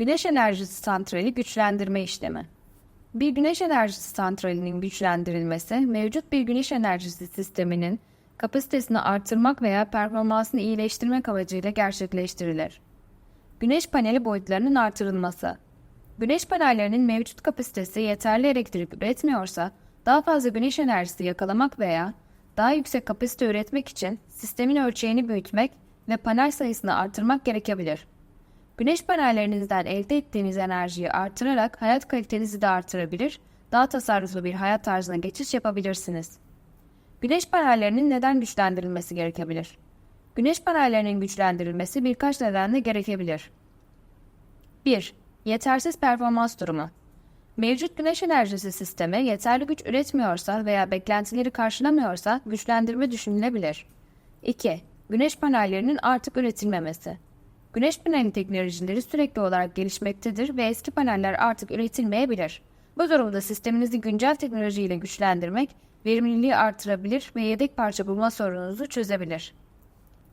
Güneş enerjisi santrali güçlendirme işlemi. Bir güneş enerjisi santralinin güçlendirilmesi, mevcut bir güneş enerjisi sisteminin kapasitesini artırmak veya performansını iyileştirmek amacıyla gerçekleştirilir. Güneş paneli boyutlarının artırılması. Güneş panellerinin mevcut kapasitesi yeterli elektrik üretmiyorsa, daha fazla güneş enerjisi yakalamak veya daha yüksek kapasite üretmek için sistemin ölçeğini büyütmek ve panel sayısını artırmak gerekebilir. Güneş panellerinizden elde ettiğiniz enerjiyi artırarak hayat kalitenizi de artırabilir, daha tasarruflu bir hayat tarzına geçiş yapabilirsiniz. Güneş panellerinin neden güçlendirilmesi gerekebilir? Güneş panellerinin güçlendirilmesi birkaç nedenle gerekebilir. 1. Yetersiz performans durumu. Mevcut güneş enerjisi sistemi yeterli güç üretmiyorsa veya beklentileri karşılamıyorsa güçlendirme düşünülebilir. 2. Güneş panellerinin artık üretilmemesi. Güneş paneli teknolojileri sürekli olarak gelişmektedir ve eski paneller artık üretilmeyebilir. Bu durumda sisteminizi güncel teknolojiyle güçlendirmek, verimliliği artırabilir ve yedek parça bulma sorununuzu çözebilir.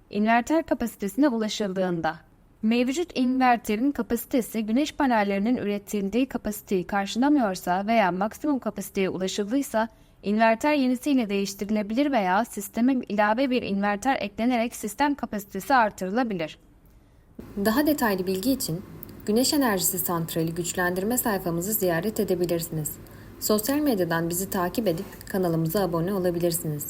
İnverter kapasitesine ulaşıldığında Mevcut inverterin kapasitesi güneş panellerinin üretildiği kapasiteyi karşılamıyorsa veya maksimum kapasiteye ulaşıldıysa inverter yenisiyle değiştirilebilir veya sisteme ilave bir inverter eklenerek sistem kapasitesi artırılabilir. Daha detaylı bilgi için Güneş Enerjisi Santrali güçlendirme sayfamızı ziyaret edebilirsiniz. Sosyal medyadan bizi takip edip kanalımıza abone olabilirsiniz.